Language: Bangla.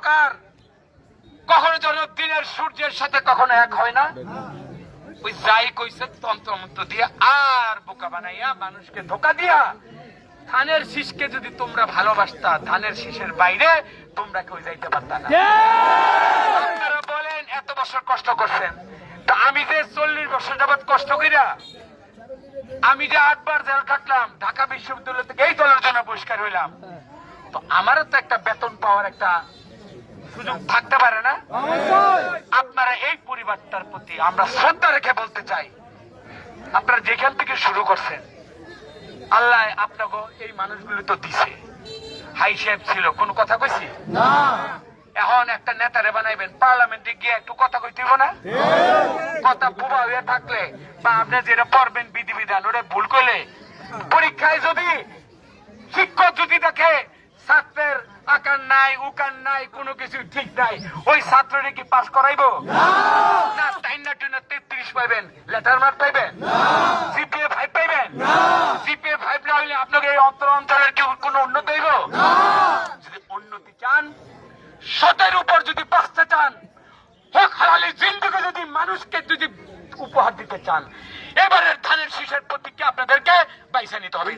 অন্ধকার। কখনো যেন দিনের সূর্যের সাথে কখনো এক হয় না। ওই যাই কইছে তন্ত্র মন্ত্র দিয়া আর বোকা বানাইয়া মানুষকে ধোকা দিয়া ধানের শীষকে যদি তোমরা ভালোবাসতা ধানের শীষের বাইরে তোমরা কেউ যাইতে পারতা না। আপনারা বলেন এত বছর কষ্ট করছেন। তা আমি যে চল্লিশ বছর যাবৎ কষ্ট কইরা আমি যে আটবার জেল কাটলাম ঢাকা বিশ্ববিদ্যালয় থেকে এই দলের জন্য পরিষ্কার হইলাম। তো আমারও তো একটা বেতন পাওয়ার একটা সুযোগ থাকতে পারে না? আপনারা এই পরিবারটার প্রতি আমরা শ্রদ্ধা রেখে বলতে চাই আপনারা যেখান থেকে শুরু করছেন আল্লাহ আপনাকে এই মানুষগুলো তো দিছে। হাই ছিল কোনো কথা কইছি? এখন একটা নেতারে বানাইবেন পার্লামেন্টে গিয়ে একটু কথা কইতে হইবো না কথা বুবা হয়ে থাকলে বা আপনি যেটা পড়বেন বিধিবিধান ওটা ভুল করলে পরীক্ষায় যদি শিক্ষক যদি দেখে ছাত্রের আকার নাই উকার নাই কোনো কিছু ঠিক নাই। ওই ছাত্ররে কি পাস করাইবো? না। টাইম না টুইনা তেত্রিশ পাইবেন। লেটার মার্ক পাইবেন? জিপিএ ফাইভ পাইবেন? জিপিএ ফাইভ না আপনাকে এই অন্তর অঞ্চলের কি কোনো উন্নতি হইব? যদি উন্নতি চান সতের উপর যদি বাঁচতে চান হক হালালি জিন্দগি যদি মানুষকে যদি উপহার দিতে চান এবারের ধানের শীষের প্রতীককে আপনাদেরকে বাইসা নিতে হবে।